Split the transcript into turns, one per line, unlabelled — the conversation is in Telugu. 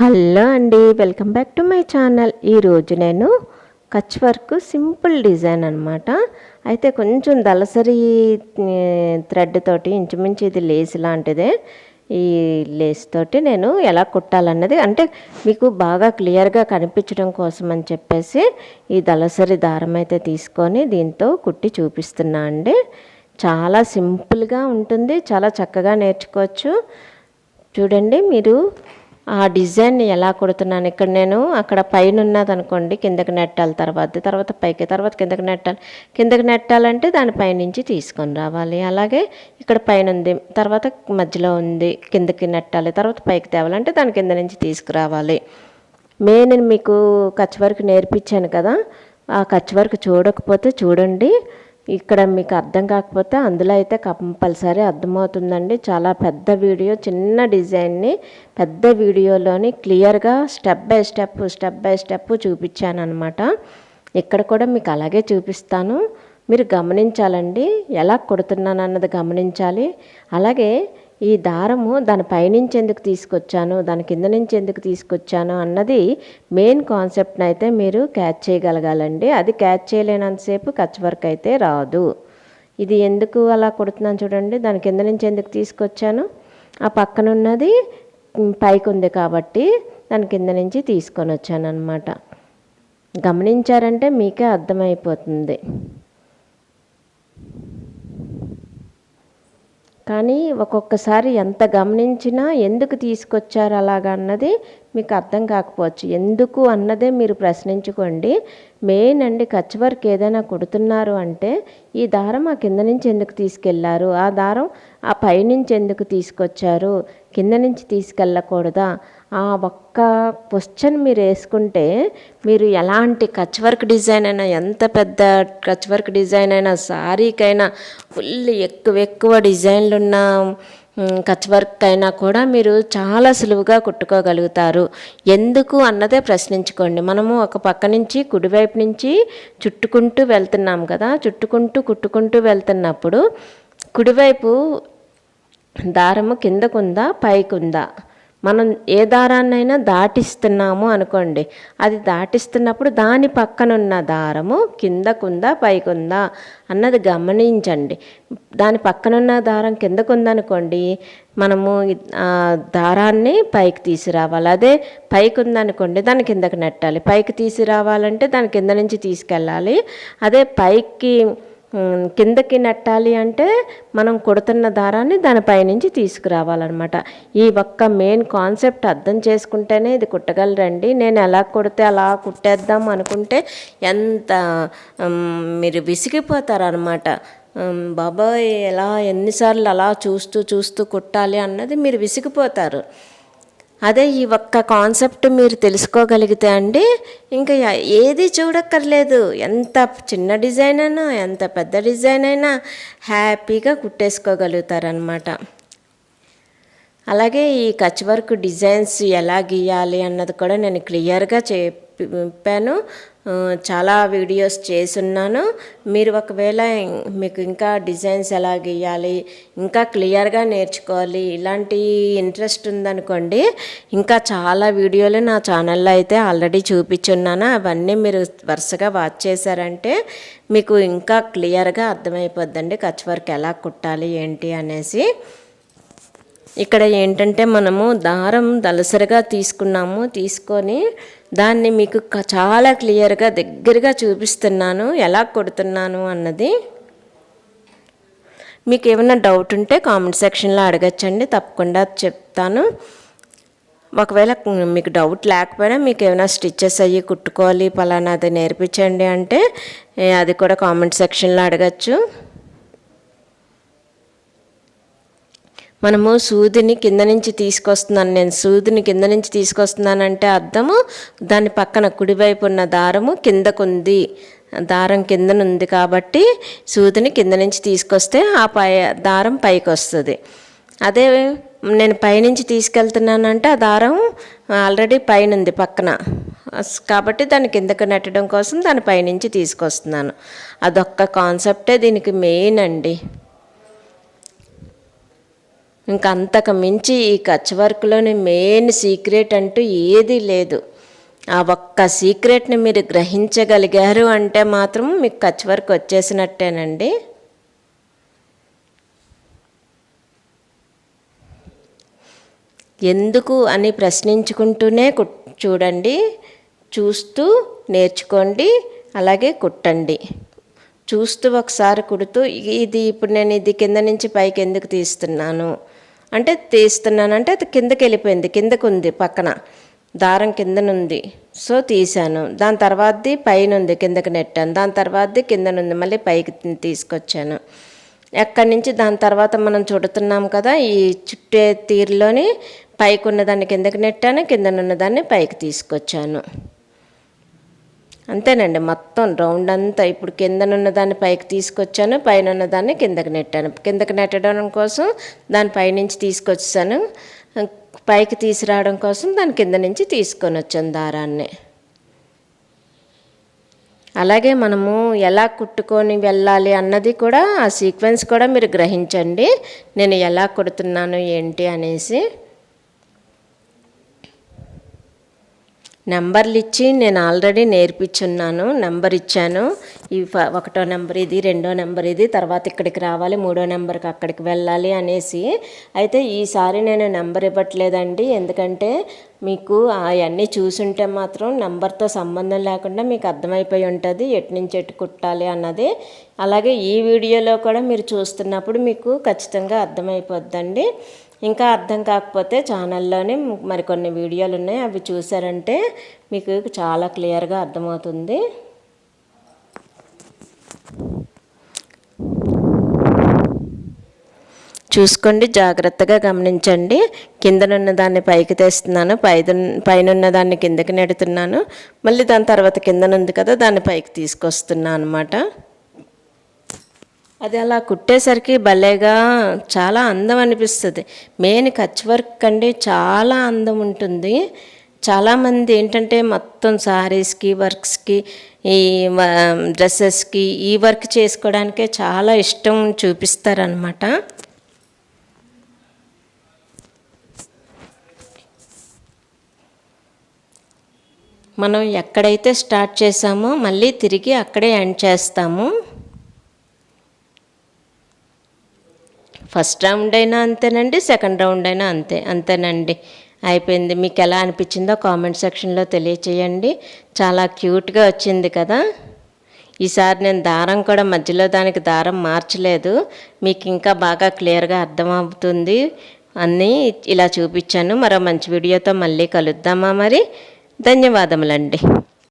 హలో అండి welcome back to my channel. ఈరోజు నేను కచ్ వర్క్ సింపుల్ డిజైన్ అనమాట అయితే కొంచెం దళసరి థ్రెడ్ తోటి ఇంచుమించు ఇది లేస్ లాంటిదే. ఈ లేస్ తోటి నేను ఎలా కుట్టాలన్నది అంటే మీకు బాగా క్లియర్గా కనిపించడం కోసం అని చెప్పేసి ఈ దళసరి దారం అయితే తీసుకొని దీంతో కుట్టి చూపిస్తున్నా అండి. చాలా సింపుల్గా ఉంటుంది చాలా చక్కగా నేర్చుకోవచ్చు. చూడండి మీరు ఆ డిజైన్ ఎలా కుడుతున్నాను? ఇక్కడ నేను అక్కడ పైన ఉన్నది అనుకోండి కిందకి నెట్టాలి తర్వాత తర్వాత పైకి తర్వాత కిందకి నెట్టాలి. కిందకి నెట్టాలంటే దాని పైనుంచి తీసుకొని రావాలి. అలాగే ఇక్కడ పైన ఉంది తర్వాత మధ్యలో ఉంది కిందకి నెట్టాలి తర్వాత పైకి తేవాలంటే దాని కింద నుంచి తీసుకురావాలి. మెయిన్ మీకు కచ్ వరకు నేర్పించాను కదా ఆ కచ్ వరకు చూడకపోతే చూడండి. ఇక్కడ మీకు అర్థం కాకపోతే అందులో అయితే కంపల్సరీ అర్థమవుతుందండి. చాలా పెద్ద వీడియో చిన్న డిజైన్ని పెద్ద వీడియోలోని క్లియర్గా step by step step by step చూపించాను అనమాట ఇక్కడ కూడా మీకు అలాగే చూపిస్తాను. మీరు గమనించాలండి. ఎలా కుడుతున్నాను అన్నది గమనించాలి. అలాగే ఈ దారము దాని పైనుంచి ఎందుకు తీసుకొచ్చాను దాని కింద నుంచి ఎందుకు తీసుకొచ్చాను అన్నది మెయిన్ కాన్సెప్ట్ని అయితే మీరు క్యాచ్ చేయగలగాలండి. అది క్యాచ్ చేయలేనంతసేపు కచ్ వర్క్ అయితే రాదు. ఇది ఎందుకు అలా కుడుతున్నాను చూడండి. దాని కింద నుంచి ఎందుకు తీసుకొచ్చాను? ఆ పక్కన ఉన్నది పైకి ఉంది కాబట్టి దాని కింద నుంచి తీసుకొని వచ్చాను అనమాట గమనించారంటే మీకే అర్థమైపోతుంది. కానీ ఒక్కొక్కసారి ఎంత గమనించినా ఎందుకు తీసుకొచ్చారు అలాగా అన్నది మీకు అర్థం కాకపోవచ్చు. ఎందుకు అన్నదే మీరు ప్రశ్నించుకోండి. మెయిన్ అండి కచ్ వర్క్ ఏదైనా కుడుతున్నారు అంటే ఈ దారం ఆ కింద నుంచి ఎందుకు తీసుకెళ్ళారు? ఆ దారం ఆ పైనుంచి ఎందుకు తీసుకొచ్చారు? కింద నుంచి తీసుకెళ్ళకూడదా? ఆ ఒక్క క్వశ్చన్ మీరు వేసుకుంటే మీరు ఎలాంటి కచ్ వర్క్ డిజైన్ అయినా ఎంత పెద్ద కచ్ వర్క్ డిజైన్ అయినా శారీకైనా ఫుల్ ఎక్కువ ఎక్కువ డిజైన్లు ఉన్న కచ్ వర్క్ అయినా కూడా మీరు చాలా సులువుగా కుట్టుకోగలుగుతారు. ఎందుకు అన్నదే ప్రశ్నించుకోండి. మనము ఒక పక్క నుంచి కుడివైపు నుంచి చుట్టుకుంటూ వెళ్తున్నాం కదా చుట్టుకుంటూ కుట్టుకుంటూ వెళ్తున్నప్పుడు కుడివైపు దారము కిందకుందా పైకుందా? మనం ఏ దారాన్నైనా దాటిస్తున్నాము అనుకోండి. అది దాటిస్తున్నప్పుడు దాని పక్కనున్న దారము కిందకుందా పైకుందా అన్నది గమనించండి. దాని పక్కనున్న దారం కిందకుందనుకోండి మనము దారాన్ని పైకి తీసుకురావాలి. అదే పైకి ఉందనుకోండి దాని కిందకి నెట్టాలి. పైకి తీసుకురావాలంటే దాని కింద నుంచి తీసుకెళ్ళాలి. అదే పైకి కిందకి నెట్టాలి అంటే మనం కుడుతున్న దారాన్ని దానిపైనుంచి తీసుకురావాలన్నమాట. ఈ ఒక్క మెయిన్ కాన్సెప్ట్ అర్థం చేసుకుంటేనే ఇది కుట్టగలరండి. నేను ఎలా కుడితే అలా కుట్టేద్దాం అనుకుంటే ఎంత మీరు విసిగిపోతారనమాట బాబాయ్ ఎలా ఎన్నిసార్లు అలా చూస్తూ చూస్తూ కుట్టాలి అన్నది మీరు విసిగిపోతారు. అదే ఈ ఒక్క కాన్సెప్ట్ మీరు తెలుసుకోగలిగితే అండి ఇంకా ఏది చూడక్కర్లేదు. ఎంత చిన్న డిజైన్ అయినా ఎంత పెద్ద డిజైన్ అయినా హ్యాపీగా కుట్టేసుకోగలుగుతారనమాట అలాగే ఈ కచ్ వర్క్ డిజైన్స్ ఎలా గీయాలి అన్నది కూడా నేను క్లియర్గా చెప్పాను. చాలా వీడియోస్ చేసున్నాను మీరు ఒకవేళ మీకు ఇంకా డిజైన్స్ ఎలా గీయాలి ఇంకా క్లియర్గా నేర్చుకోవాలి ఇలాంటి ఇంట్రెస్ట్ ఉందనుకోండి ఇంకా చాలా వీడియోలు నా ఛానల్లో అయితే ఆల్రెడీ చూపించున్నాను. అవన్నీ మీరు వరుసగా వాచ్ చేశారంటే మీకు ఇంకా క్లియర్గా అర్థమైపోద్దండి. కచ్ వర్క్ ఎలా కుట్టాలి ఏంటి అనేసి. ఇక్కడ ఏంటంటే మనము దారం దలసరిగా తీసుకున్నాము. తీసుకొని దాన్ని మీకు చాలా క్లియర్గా దగ్గరగా చూపిస్తున్నాను. ఎలా కొడుతున్నాను అన్నది. మీకు ఏమైనా డౌట్ ఉంటే కామెంట్ సెక్షన్లో అడగచ్చండి. తప్పకుండా చెప్తాను. ఒకవేళ మీకు డౌట్ లేకపోయినా మీకు ఏమైనా స్టిచ్చెస్ అయ్యి కుట్టుకోవాలి పలానా అది నేర్పించండి అంటే అది కూడా కామెంట్ సెక్షన్లో అడగచ్చు. మనము సూదిని కింద నుంచి తీసుకొస్తున్నాను. నేను సూదిని కింద నుంచి తీసుకొస్తున్నానంటే అర్థము దాని పక్కన కుడివైపు ఉన్న దారము కిందకుంది. దారం కిందనుంది కాబట్టి సూదిని కింద నుంచి తీసుకొస్తే ఆ పై దారం పైకి వస్తుంది అదే నేను పైనుంచి తీసుకెళ్తున్నానంటే ఆ దారం ఆల్రెడీ పైన ఉంది పక్కన కాబట్టి దాన్ని కిందకు నెట్టడం కోసం దాని పైనుంచి తీసుకొస్తున్నాను. అదొక్క కాన్సెప్టే దీనికి మెయిన్ అండి. ఇంకా అంతకు మించి ఈ కచ్ వర్క్లోని మెయిన్ సీక్రెట్ అంటూ ఏదీ లేదు. ఆ ఒక్క సీక్రెట్ని మీరు గ్రహించగలిగారు అంటే మాత్రం మీకు కచ్ వర్క్ వచ్చేసినట్టేనండి. ఎందుకు అని ప్రశ్నించుకుంటూనే కు చూడండి చూస్తూ నేర్చుకోండి అలాగే కుట్టండి. చూస్తూ ఒకసారి కుడుతూ ఇది ఇప్పుడు నేను ఇది కింద నుంచి పైకి ఎందుకు తీస్తున్నాను? అంటే తీస్తున్నానంటే అది కిందకి వెళ్ళిపోయింది కిందకు ఉంది పక్కన. దారం కిందనుంది. సో తీసాను దాని తర్వాతది పైన ఉంది కిందకి నెట్టాను. దాని తర్వాతది కిందనుంది మళ్ళీ పైకి తీసుకొచ్చాను. ఎక్కడి నుంచి దాని తర్వాత మనం చుడుతున్నాం కదా ఈ చుట్టే తీరులోని పైకి ఉన్నదాన్ని కిందకి నెట్టాను కిందనున్నదాన్ని పైకి తీసుకొచ్చాను. అంతేనండి మొత్తం రౌండ్ అంతా. ఇప్పుడు కిందనున్న దాన్ని పైకి తీసుకొచ్చాను పైన ఉన్న దాన్ని కిందకి నెట్టాను. కిందకి నెట్టడం కోసం దాని పైనుంచి తీసుకొచ్చాను పైకి తీసుకురావడం కోసం దాని కింద నుంచి తీసుకొని వచ్చాను దారాన్ని. అలాగే మనము ఎలా కుట్టుకొని వెళ్ళాలి అన్నది కూడా ఆ సీక్వెన్స్ కూడా మీరు గ్రహించండి. నేను ఎలా కుడుతున్నాను ఏంటి అనేసి. నెంబర్లు ఇచ్చి నేను ఆల్రెడీ నేర్పించున్నాను నెంబర్ ఇచ్చాను ఈ ఫ ఒకటో నెంబర్ ఇది రెండో నెంబర్ ఇది తర్వాత ఇక్కడికి రావాలి మూడో నెంబర్కి అక్కడికి వెళ్ళాలి అనేసి. అయితే ఈసారి నేను నెంబర్ ఇవ్వట్లేదండి. ఎందుకంటే మీకు అవన్నీ చూసుంటే మాత్రం నెంబర్తో సంబంధం లేకుండా మీకు అర్థమైపోయి ఉంటుంది ఎటు నుంచి ఎటు కుట్టాలి అన్నది. అలాగే ఈ వీడియోలో కూడా మీరు చూస్తున్నప్పుడు మీకు ఖచ్చితంగా అర్థమైపోద్దండి. ఇంకా అర్థం కాకపోతే ఛానల్లోనే మరికొన్ని వీడియోలు ఉన్నాయి అవి చూసారంటే మీకు చాలా క్లియర్గా అర్థమవుతుంది. చూసుకోండి జాగ్రత్తగా గమనించండి. కిందనున్న దాన్ని పైకి తెస్తున్నాను. పై పైన దాన్ని కిందకి నెడుతున్నాను. మళ్ళీ దాని తర్వాత కిందనుంది కదా దాన్ని పైకి తీసుకొస్తున్నాను అనమాట అది అలా కుట్టేసరికి భలేగా చాలా అందం అనిపిస్తుంది. మెయిన్ కచ్ వర్క్ అండి చాలా అందం ఉంటుంది. చాలామంది ఏంటంటే మొత్తం సారీస్కి వర్క్స్కి ఈ డ్రెస్సెస్కి ఈ వర్క్ చేసుకోవడానికే చాలా ఇష్టం చూపిస్తారనమాట మనం ఎక్కడైతే స్టార్ట్ చేసామో మళ్ళీ తిరిగి అక్కడే ఎండ్ చేస్తాము. ఫస్ట్ రౌండ్ అయినా అంతేనండి సెకండ్ రౌండ్ అయినా అంతే అంతేనండి. అయిపోయింది. మీకు ఎలా అనిపించిందో కామెంట్ సెక్షన్లో తెలియచేయండి. చాలా క్యూట్గా వచ్చింది కదా. ఈసారి నేను దారం కూడా మధ్యలో దానికి దారం మార్చలేదు. మీకు ఇంకా బాగా క్లియర్గా అర్థమవుతుంది అన్నీ ఇలా చూపించాను. మరో మంచి వీడియోతో మళ్ళీ కలుద్దామా మరి? ధన్యవాదములండి.